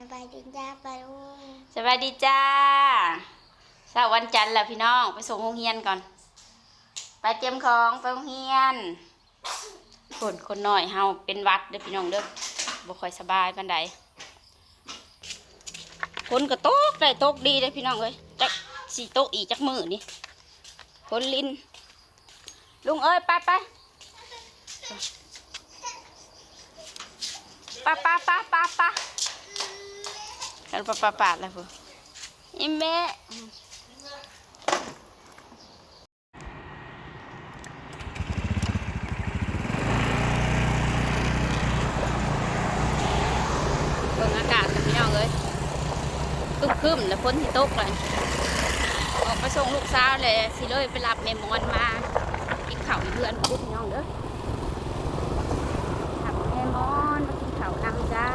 สบายดีจ้าปาลุงสวัสดีจ้าเช้าวันจันทร์แล้วพี่น้องไปส่งโรงเรียนก่อน ไปเตรียมของไปโรงเรียนคนคนหน้อยเฮาเป็นวัดเด้อพี่น้องเด้อบ่ค่อยสบายปานใดคนก็ตกได้ตกดีเลยพี่น้องเอ้ยจักสีโตกอีจักมือนี่คนลินลุงเอ้ยไปไปปะปะปะปะปะ กันปะปะปะแล้วพูอีแม่เบิ่งอากาศกับพี่น้องเลยตุ้มครึมแล้วพ้นที่ตกเลยออกไปส่งลูกสาวเลยสิเลยไปรับแม่มอนมากินข้าวอยู่เพื่อนพูดพี่น้องเด้อรับแม่มอนมากินข้าวนำจ้า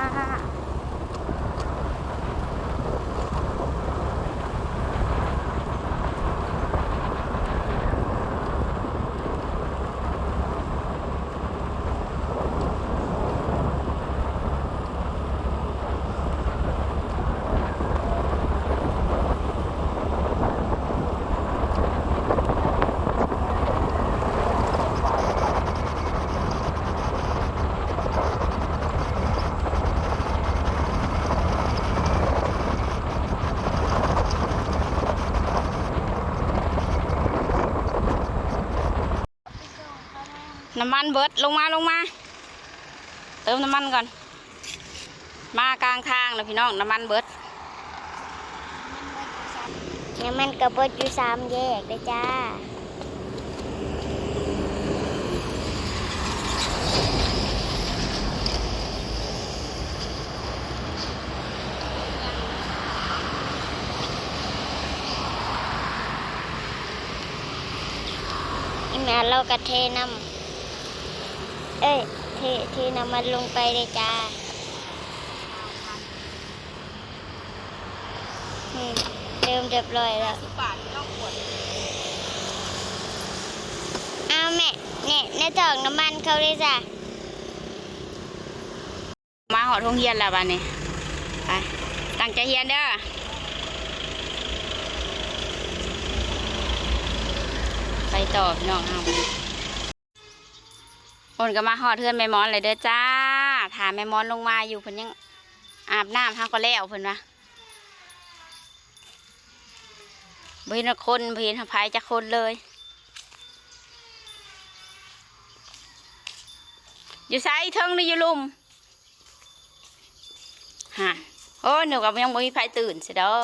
น้ำมันเบิดลงมาลงมา เติมน้ำมันก่อน มากลางทางแล้วพี่น้องน้ำมันเบิดน้ำมันกระเบิดอยู่สามแยกเลยจ้าแม่เรากระเทน้ำ เอ้ยเทเทน้ำมันลงไปเลยจ้าเติมเรียบร้อยแล้วบาทพี่น้องขวดเอาแม่เนี่ยในถังน้ำมันเขาเลยจ้ะมาหอดห้องเฮียนแล้วบ้านนี้ไปตั้งใจเฮียนเด้อไปต่อพี่น้องเอา คนก็มาหอดเทือนแม่มอนเลยเด้อจ้าถามแม่มอนลงมาอยู่เพิ่นยังอาบน้ำห้าก็แล้วเพิ่นวะบ่เห็นคนบ่เห็นภัยจากคนเลยอยู่ไสเทิงหรืออยู่ลุมฮะโอ้หนูกับยังบ่มีไผตื่นสิดอ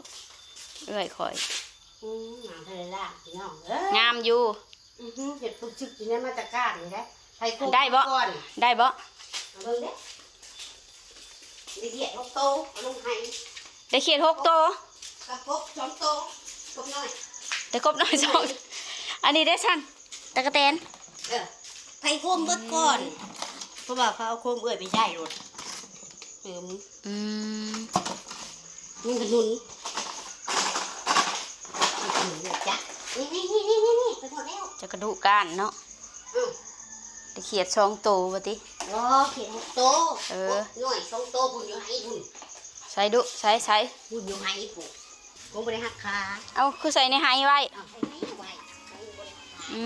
กเอ้ยคอยอืมงามเลยล่ะพี่น้องเอ้ยงามอยู่อือหือเห็ดปุ๊บชึกอยู่ในมาตรการนี่แหละ ไทยกุ้งได้บ่ก่อนได้บ่เอาเบิ่งเด้ละเอียดหกโตเอาลงให้ได้เขียนหกโตวกระปบสองโตกบน้อยได้กบน้อยสองอันนี้ได้สั้นตะกะแตนเออไทยโคมเบิดก่อนเพราะว่าเขาเอาโคมเอ้ยไปใช้รถเติมอืมมันกระนุนมันกระนุนเนี่ยจ้ะนี่นี่นี่นี่นี่นี่ไปหมดแล้วจะกระดูกก้านเนาะ อือ ได้เขียนสองโตวบ่ติ รอเขียนหกโตเออ หน่อยสองโตบุญอยู่ให้บุญใส่ดุใส่ใส่บุญอยู่ให้ปุ๊ผมไม่ได้หักขาเอาคือใส่ในไฮไว้เอาไปให้ไว้ให้บริหารอื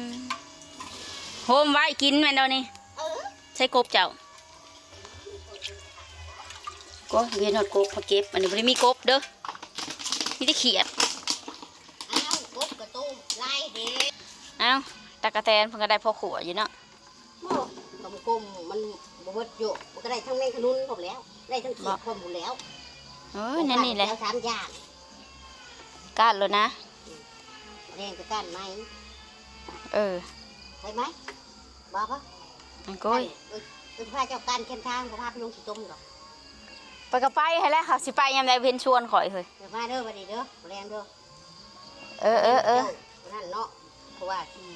มโฮมไว้กินแม่นเดยวนี่เออใส่กบเจ้าก็เรียนหอดกบมาเก็บอันนี้บ่ได้มีกบเด้อมีแต่เขียดอ้าวกบกระตุ้มไล่เด็กเอ้า ตะกะแตนเพิ่นก็ได้พอขัวอยู่เนาะโม่กำกลมมันบวชโยมันก็ได้ทั้งแมงขนุนผมแล้ว ได้ทั้งเขียดผมหมดแล้วเอ้ยนั่นนี่แหละวสามอย่างก้านเลยนะแรงจะกันไหมเออใช่ไหมบ้าปะอันก้อยเออเป็นพระเจ้าการเข้มทางพระพาไปลงสีต้มหรอกไปก็ไปให้แล้วค่ะสิไปยามใดเพิ่นชวนข่อยเฮ้ยเดี๋ยวมาเด้อมาดีเด้อแรงเด้อเออเออเออ ว่าที่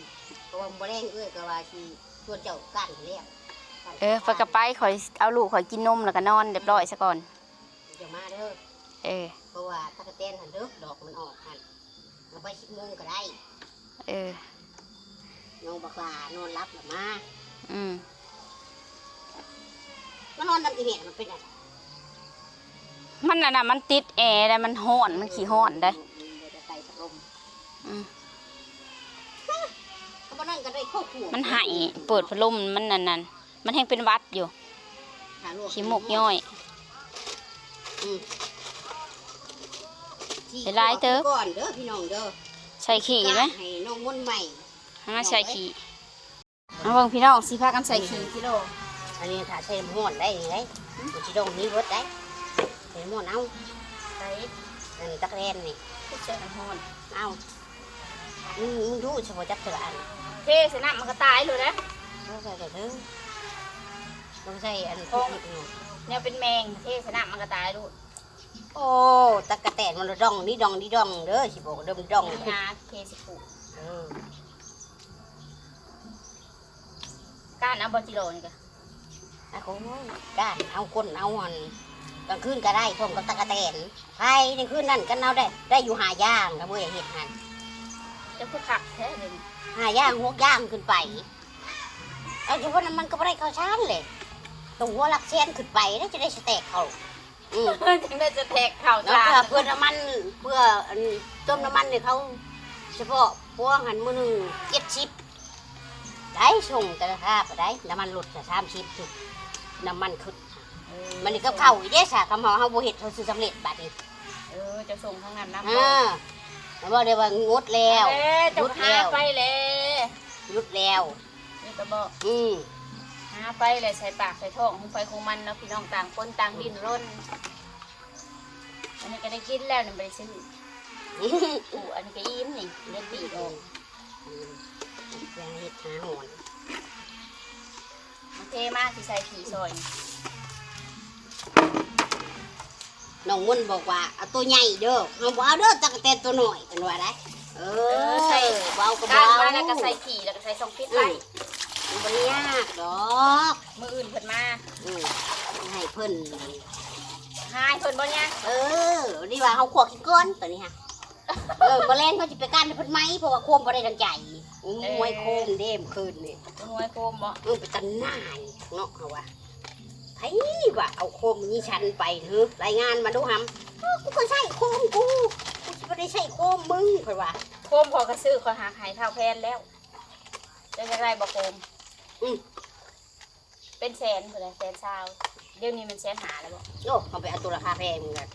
เพราะว่าบ่แรงเอ้ยก็ว่าที่ชวนเจ้ากันแล้วเออไปก็ไปข่อยเอาลูกข่อยกินนมแล้วก็นอนเรียบร้อยซะก่อนเดี๋ยวมาเด้อเออเพราะว่าตะกะแตนหันเด้อดอกมันออกหันเราไปชิบโมงก็ได้ เออน้องบักลานอนรับแล้วมาอืมมานอนนำอีเมลมันเป็นอะไรอันน่ะมันติดแอร์ได้มันห้อนมันขี้ห้อนได้ใส่พัดลมอืมเขาบอ กนั่นก็ได้ข้าวขัวมันหายเปิดพัดลมมันนั่นนั่นมันแห้งเป็นหวัดอยู่หาลวขี้มูกย่อยอืมไปไล่เด้อก่อนเด้อพี่น้องเด้อใส่ขี้ไหมให้น้องม่วนใหม่หาใส่ขี้เอาเบิ่งพี่น้องสิพากันใส่ขี้กิโลอันนี้ถ้าใส่น้ำมันได้ยังไงมันจะดองนี้รสได้ใส่น้ำมันเอาใส่อันตะแกรงนี่ใส่น้ำมันเอามึงมึงดูเฉพาะจับเถอะอัน เทใส่น้ำมันก็ตายเลยนะต้องใส่แต่เด้อต้องใส่อันของพริกหน่อยเนี่ยเป็นแมงเทใส่น้ำมันก็ตายลูกโอ้ตะกะแตนมันละดองนี่ดองนี่ดองเด้อสิบอกเดิมดองงาเทสิปูเออก้านเอาบอจิโลนี่ก็อะโอ้ยด้านเอาคนเอาหันกลางคืนก็ได้พร้อมกับตะกะแตนไทยในคืนนั่นกันเอาได้ ได้อยู่หาย่างกับเมื่อเห็ดหัน จะพูดขักแท้เลยหาย่างหกย่างขึ้นไปเอาเฉพาะนั้นมันก็ไม่ได้เข้าชานเลยตรงหัวหลักเส้นขึ้นไปแล้วจะได้สเต็กเขาอืมถึงได้จะแทกเข่าแล้วจาเพื่อเพื่อน้ำมันเพื่ออันต้มน้ำมันเนี่ยเขาเฉพาะพวกหันมือหนึ่งเจ็ดชิปได้ส่งแต่ละภาพได้น้ำมันหลุดแต่สามชิปสุดน้ำมันขึ้นมันนี่ก็เข้าอีเด้สะคำหอเขาโบเห็ดเขาซื้อสำเร็จบัดนี้เออจะส่งทางนั้นนะอ่า แล้วบอกเดี๋ยวว่างดแล้วเอ๊ะจะหาไปเลยหยุดแล้ว นี่ก็บอกอืมหาไปเลยใส่ปากใส่ท้องคงไปคงมันเนาะพี่น้องต่างคนต่างดิ้นร่นอันนี้ก็ได้กินแล้วนี่ไปซื้ออูอันนี้ก็อิ่มนี่เลือดตีออกแรงเห็ดหาหอนมันเทมากที่ใส่ขี่ซอย นี่น้องมุ่นบอกว่าเอาตัวใหญ่เด้อเอาบ่เอาเด้อตะกะแตนตัวหน่อยกันว่าได้เออเบาก็ก้าเบานมาแล้วก็ใส่ขี่แล้วก็ใส่ซองฟิตอืไว้มมันบ่ยากดอกมืออื่นเพิ่นมาอืมให้เพิ่นหายเพิ่นบ่เนี่ยเออดีว่าเขาขวกขี้ก้อนตัวนี้ฮะเออบ่แล่นเขาสิไปกันให้เพิ่นไหมเพราะว่าโคมบ่ได้ดังใจมวยโคมเด้มคืนนี่หน่วยโคมบ่เออไปตันหน้ายเนาะเขาว่า ไผว่าเอาโคมนี้ฉันไปเถอะรายงานมาดูหำเออกูก็ใช่โคมกูกูสิบ่ได้ใช่โคมมึงเพิ่นว่าโคมพอกระซื้อขอหาหายเท่าแพนแล้วจะจะได้บ่โคมอืมเป็นแสนเพิ่นแหละแสนซาวเดี๋ยวนี้มันแสนหาแล้วบ่โอ้เขาไปเอาตัวราคาแพงเหมือนกัน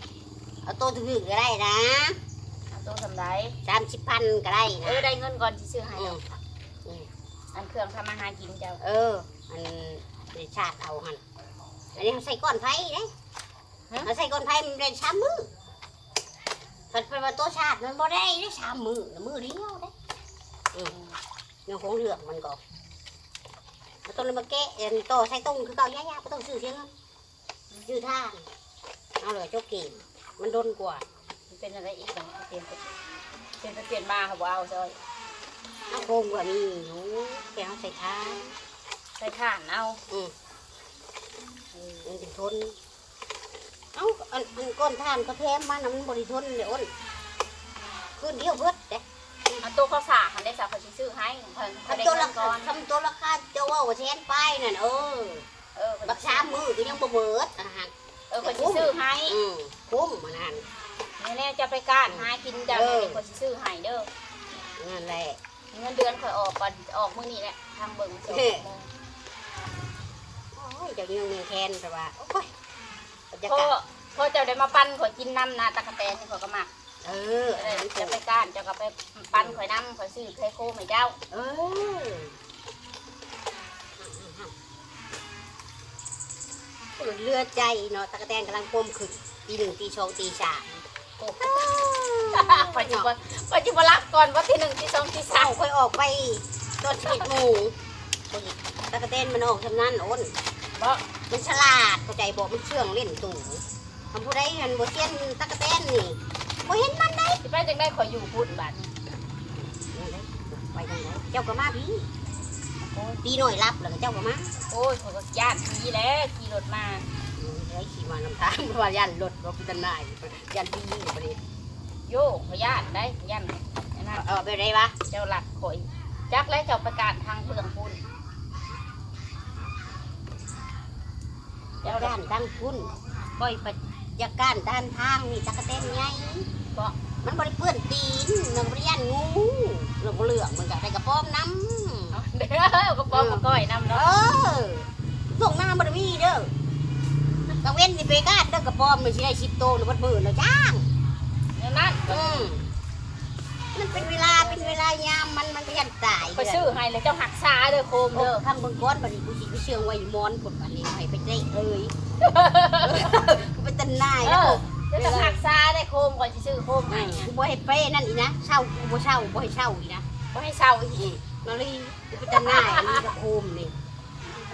เอาตัวถึกๆก็ได้นะเอาตัวสำไรสามสิบพันก็ได้เอนะอได้เงินก่อนสิซื้อให้อืดอมกอืมอันเครื่องทำอาหารกินเจ้า เออ อันในชาติเอาหัน อันนี้เขาใส่ก้อนไฟเด้เขาใส่ก้อนไฟมันได้สามมือถัดไปว่าตัวชาติมันบ่ได้ได้สามมือมือเดียวได้อืมยังคงเหลืองมันก็มาต้นมาแกะเอ็นโตใส่ตุ้งคือเก่ายายาไม่ต้องซื้อเสียเงินซื้อท่านเอาเลยเจ้าเก่งมันโดนกว่ามันเป็นอะไรอีกบ้างเปลี่ยนไปเปลี่ยนไปเปลี่ยนมาเขาบอกเอาซอยเอาโคมกว่านี้หนูแกเอาใส่ท่านใส่ถ่านเอาอืม มันถึงทน เอ้าอันอันก้อนท่านก็แทมมันน่ะมันบริทนเดี๋ยวอ้นคืนเดียวเบิดเด้เอาตัวข้าวสารคันได้สักเขาสิซื้อให้เพิ่นเขาได้ทำตัวเงิรานก่คาอนทำตัวราคาเจ้าว่าว่าแทนไปนั่นเออ เออเพิ่นบักสามมือก็ยังบ่เบิดอาหารเออเขาสิซื้อให้อืมคุ้มมันนั่นแน่ๆจะไปก้านหากินเจ้าเออเดี๋ยวเขาสิซื้อให้เด้อ นั่นแหละ เงินเดือนข่อยออกก่อนออกมื้อนี้แหละทางเบิ่งสองเฮ้โมงโอ้ ยเจ้ายังมีแคนแต่ว่าโอ้ยบรรยาพอกาศพอเจ้าได้มาปั้นข่อยกินน้ำนะตะกะแตนนี่ข่อยก็มักเออเออาอหารจะถูไปกก้านเจ้าก็ไปปั้นข่อยน้ำข่อยซื้อไข่โคมให้เจ้าเออเลือดใจเนาะตะกะแตนกำลังกลมขึ้นตีหนึ่งตีสองตีสามโอ้ข่อยจะบ่ข่อยจะบ่รับก่อนว่าที่หนึ่งที่สองที่เศร้าสามค่อยออกไปตอนสิบโมงตะกะเตนมันออกทำนั้นอ้น บ่มันฉลาดเข้าใจบอกมันเชื่องเล่นตู่ทำผู้ใดเห็นบ่เซียนตะกะเตนนี่บ่เห็นมันได้สิไปจังได้ข่อยอยู่พุ่นบัดนี้ไปทางไหนเจ้าก็มาพี่ตีหน่อยรับแล้วก็เจ้าก็มาโอ้ยข่อยก็ย่านผีแล้วขี่รถมาเฮ้ยขี่มานำทางเพราะว่ายันรถรถพิจารณายันพี่ประเด็นโยกข่อยย่านได้ย่านอันนั้นเออไปไรวะเจ้าหลักข่อยจักแล้วเจ้าประกาศทางเปลืองพุ่น จ้าด้านตั้งพุ่นปล่อยไปจากการด้านทางนี่จักรเต้นไงบ่มันบริเปื้อนตีนมันบริยันงูเรื่องบ่เหลืองมันกับใส่กระป๋อมน้ำเอาเด้อก็บอกก็ก้อยนำเอเนาะอส่งหน้าบริวีเด้อกังเว้นสิไปกาดเด้อกระป๋อมมันสิได้สิบโตหรือวันเบื่อนะจ้างอย่างนั้นอืมมันเป็นเวลาเป็นเวลายามมันมันก็ยันตายไปซื้อให้แล้วเจ้าหักษาเด้อโคมเด้เด้ออข้างเบนก้อนบัดนี้กูสิ ไปเชื่องไว้มอนผลบัดนี้ให้ไปเจ๊เอ้ยกูเป็นตันนายเอแล้วอเดี๋ยวจะหักษาได้โคมก่อนสิซื้อโคมให้กูบ่ให้เป้นั่นอีนะเช่ากูบ่เช่าบ่ให้เช่าอีนะบ่ให้เศร้าอีกนี่นาลีกูเป็นตันนายอันนี้ก็โคมนี่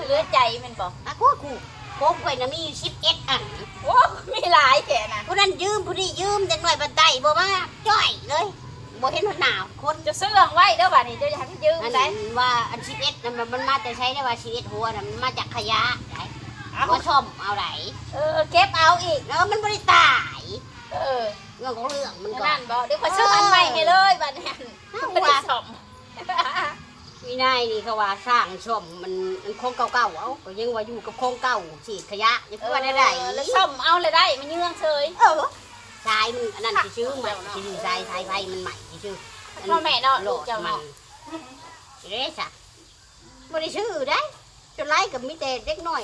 เหลือใจแมันบ่อะกูกูโคมไว้นะมีสิบเอ็ดอันโอ้มีหลายแค่น่ะผู้นั้นยืมผู้นี้ยืมแต่หน่อยบันไดบ่มาจ้อยเลย บ่เห็นหัวหนาวคนจะซื้อเอาไว้เด้อบัดนี้เจ้าจะให้พี่ยืมอันได้นั้นว่าอันสิบเอ็ดนั่นมันมาแต่ใช้ได้ว่าสิบเอ็ดหัวน่ะมันมาจากขยะไหนเอาก็ซ่อมเอาไหนเออเก็บเอาอีกแล้วมันบ่ได้ตายเออเรื่องของเรื่องมันก็นั่นบ่เดี๋ยวขอยซื้ออันใหม่ให้เลยบัดนี้เอาไม่ได้ว่ะซ่อมวินัยนี่เขาว่าสร้างซ่อมมันมันโครงเก่าๆเอาก็ยังว่าอยู่กับโครงเก่าฉีดขยะยังคือว่าได้ได้เออแล้วซ่อมเอาเลยได้มันเยื่องเฉยเออสายมันอันนั้นสิชื่อใหม่สิชื่อสายสายไฟมันใหม่สิ ชื่อพ่อแม่เนาะโหลลูกดเจ้ามันเนาะสิได้ซะบ่ได้ชื่อได้จนไล่กับมีแต่เด็กน้อย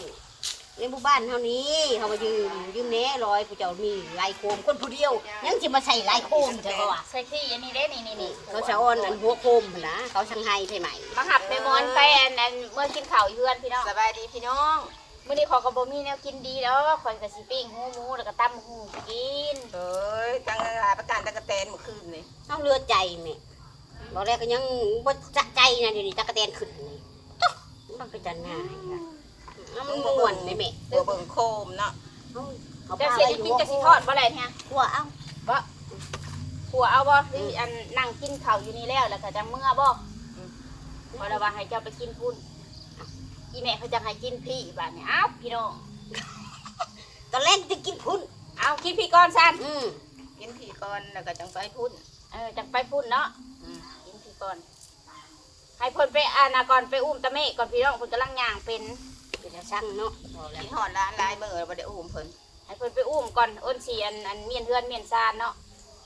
ในหมู่บ้านเท่านี้เขามายืมยืมแหน่ร้อยผู้เจ้ามีลายโคมคนผู้เดียว ยังสิมาใส่ลายโคมใช่ปะวะใส่ที่อันนี้ได้นี่นี่นี่เขาจะอ้อนอันหัวโคมหั่นนะเขาช่างให้ใช่ไหมมาหับไปมอนไปอันอันเมื่อกินข้าวอยู่เพื่อนพี่น้องสบายดีพี่น้อง มื้อนี้ขอยก็บ่มีแนวกินดีแล้วขอยก็สิปิ้งหูหมูแล้วก็ตำหูกินเอ้ยตั้งหาประกันตั้งกระแตนเมื่อคืนนี่เอาเรือใจแม่บอกแรกก็ยังบ่จะใจนะเดี๋ยวนี้ตะกะแตนขึ้นนี่จ๊ะมันเป็นจันง่ายอะเอามันม่วนเลยแม่ตัวเบิ่งโคมเนาะเอาเอาเดี๋ยวผ้าสิไว้ได้อยู่กินหัวจะโคสิมทอดบ่ได้เนี่ยหัวเอาผัวเอาบ่หรืออันนั่งกินข้าวอยู่นี่แล้วแล้วก็จังเมื่อบ่บ่ได้ว่าให้เจ้าไปกินพุ่น อีแม่เขาจะให้กินพี่บัดนี้อ้าวพี่น้อง ตอนแรกจะกินพุ่นเอากินพี่ก่อนซั่นอืมกินผีก่อนแล้วก็จังไปพุ่นเออจังไปพุ่นเนาะอืมกินพี่ก่อนให้เพิ่นไปอานาก่อนไปอุ้มตะเมฆก่อนพี่น้องเพิ่นกำลังย่างเป็นเป็นจะช่างเนาะบอกแล้วกินหอดร้านลายมือบ่ได้อุ้มเพิ่นให้เพิ่นไปอุ้มก่อนอ้นสีอันอันเมียนเฮือนเมียนซานเนาะ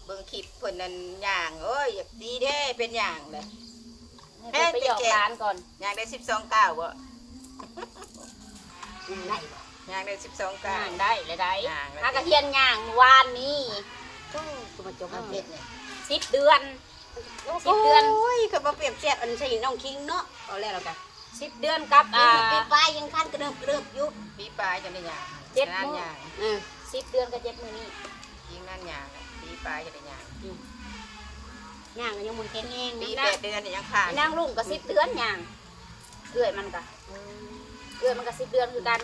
เบิ่งคลิปเพิ่นนั่นย่างเอ้ยดีแท้เป็นย่างเลยให้เพิ่นไปหยอกร้านก่อนย่างได้12ก้าวบ่อืม ได้บ่ย่างได้12ก้าย่าวงได้เลยได้ย่างเลยหากระเทียนย่างเมื่อวานนี้โอ้กูมาจบมาเพชรเนี่ยสิบเดือนสิบเดือนโอ้ยก็มาเปรียบเทียบอันใช่น้องคิงเนาะเอาแล้วแล้วกันสิบเดือนกับอ่าปีปลายยังคันกระเดิบกระเดิบอยู่ปีปลายจะได้ย่างเจ็ดนั่นมื้อย่างอืมสิบเดือนกับเจ็ดมือนี้ยิงนั่นย่างปีปลายจะได้ย่างย่างก็ยังมันแข็งแรงปีนะแปดเดือนนี่ยังขาดไอ้นางลุงกับสิบเดือนย่างเอื้อยมันกะ เอื้อยมันกับสิบเดือนคือกัน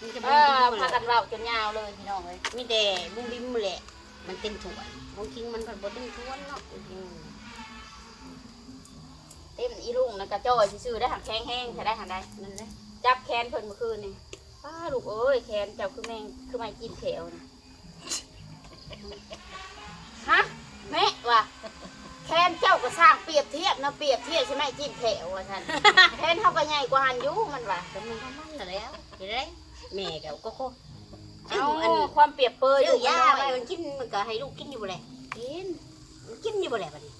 มันจะเอบุ้มอบิ้มพาเลกัยนเล่าจนยาวเลยพี่น้องเลยมีแต่บุ้มบิ้มแหละมันเต็มถ้วยน้องคิงมันก็บ่เต็มถ้วยเนาะอืมเต็มอีลุงนะกระจ้อยซื่อๆได้หักแข้งแห้งใช้ได้หันได้ นั่นแหละจับแขนเพิ่นเมื่อคืนนี่ป้าลูกเอ้ยแขนเจ้าคือแมงคือไม่กินแขวนะฮะแม่ว่ะ แขนเจ้าก็สร้างเปรียบเทียบนะเปรียบเทียบใช่ไหมกินแขวว่าท่านแขนเขาก็ใหญ่กว่าหันอยุมันว่ะก็มันก็มันน่ะแล้วเห็นไหมแม่ก็ก็โคเอาอันความเปรียบเปรยซื้อยาน้ไปอยมันกินมันก็ให้ลูกกินอยู่บ่แหละกินมันกินอยู่บ่แหละบัดนี้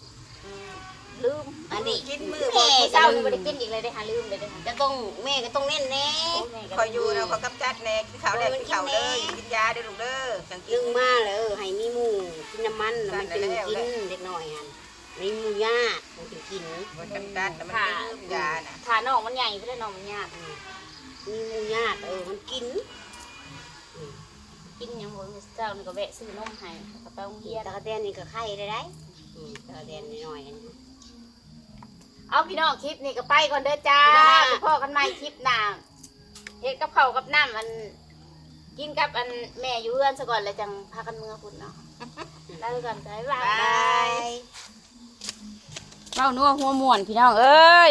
ลืมอันนี้กินมือแม่มื้อก็เช้านี่บ่ได้กินอีกเลยได้หาลืมเลยได้หาจะต้องแม่ก็ต้องเน้นแน่โอ้แม่ก็คอยอยู่แล้วเขากำจัดแน่กินข้าวแล้วกินข้าวเลยกินยาเด้อลูกเด้อจังกิดึนงมาเลยเออให้มีหมูกินน้ำมันแล้วมันจึงกินเด็กน้อยอัน มีหมูยากมันจึงกินมันกำจัดแล้วมันลืมยาน่ะขาน้องมันใหญ่เพื่อนน้องมันยากมีหมูยากเออมันกิน กินหยังบ่มื้อเช้านี่ก็แวะซื้อนมให้ก็ไปโรงเฮีเรียยนตะกะแตนนี่ก็ไข่ได้ได้อืมตะกะแตนน้อยๆอันนี้เอาพี่น้องคลิปนี้ก็ไปก่อนเด้อจ้าจ้าไปพ่อกันใหม่คลิปหน้าเฮ็ดกับข้าวกับน้ำอันกินกับอันแม่อยู่เรือนซะก่อนแล้วจังพากันเมื่อพุ่นเนาะแล้วกันบ๊ายบาบาย เว้านัวหัวม่วนพี่น้องเอ้ย